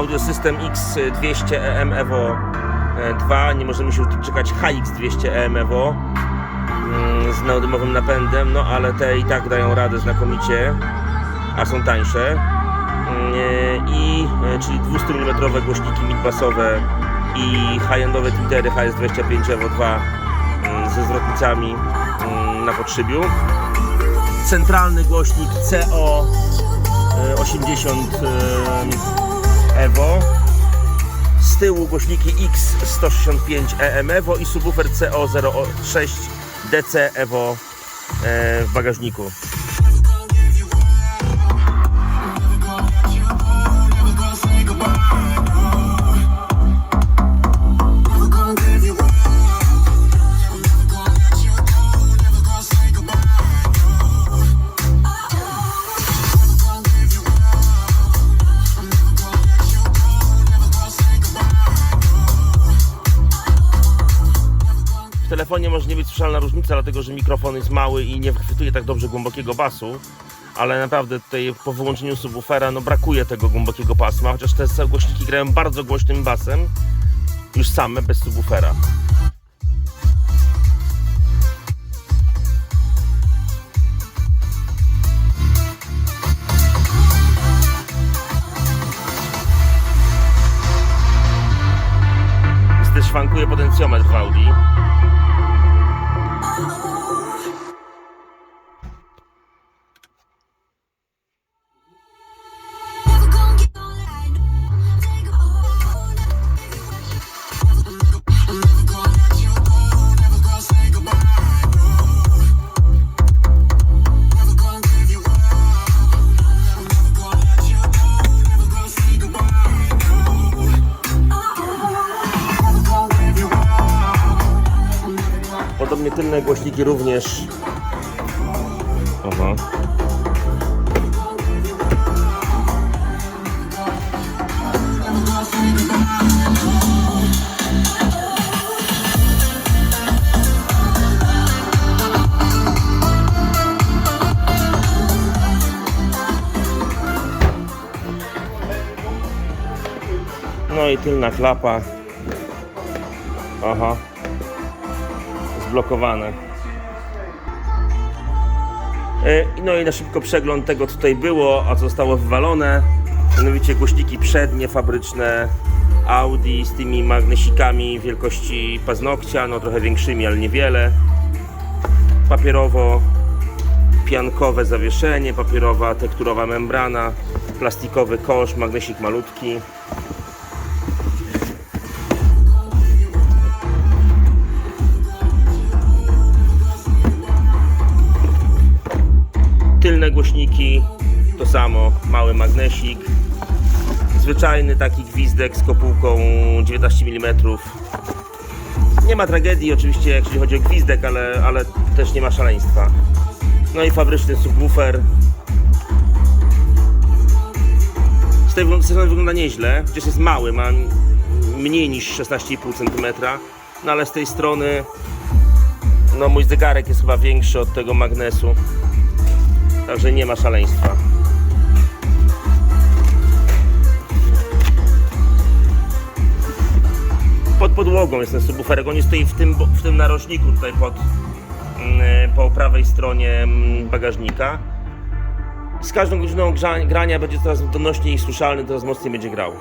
Audio System X200 EM Evo e, 2. Nie możemy się już doczekać HX200 EM Evo mm, z neodymowym napędem, no ale te i tak dają radę znakomicie, a są tańsze. Mm, e, I e, czyli 200 mm głośniki midbassowe i high-endowe Twittery HS25 Evo 2 mm, ze zwrotnicami na podszybiu. Centralny głośnik CO e, 80 e, Evo. Z tyłu głośniki X165 EM Evo i subwoofer CO06 DC Evo e, w bagażniku. Telefonie może nie być słyszalna różnica, dlatego że mikrofon jest mały i nie wychwytuje tak dobrze głębokiego basu, ale naprawdę tutaj po wyłączeniu subwoofera no brakuje tego głębokiego pasma, chociaż te głośniki grają bardzo głośnym basem, już same bez subwoofera. Szwankuje potencjometr w Audi. Tylne głośniki również. Aha. No i tylna klapa. Aha zblokowane. E, No i na szybko przegląd tego, co tutaj było, a co zostało wywalone. Mianowicie głośniki przednie, fabryczne Audi z tymi magnesikami wielkości paznokcia, no trochę większymi, ale niewiele. Papierowo piankowe zawieszenie, papierowa tekturowa membrana, plastikowy kosz, magnesik malutki. Głośniki, to samo, mały magnesik. Zwyczajny taki gwizdek z kopułką 19 mm. Nie ma tragedii oczywiście, jeśli chodzi o gwizdek, ale, ale też nie ma szaleństwa. No i fabryczny subwoofer. Z tej strony wygląda nieźle, chociaż jest mały, ma mniej niż 16,5 cm. No ale z tej strony no mój zegarek jest chyba większy od tego magnesu. Także nie ma szaleństwa. Pod podłogą jest ten subwooferek. On stoi w tym, w tym narożniku tutaj pod, mm, po prawej stronie mm, bagażnika. Z każdą godziną grania będzie coraz donośniej słyszalny, coraz mocniej będzie grał.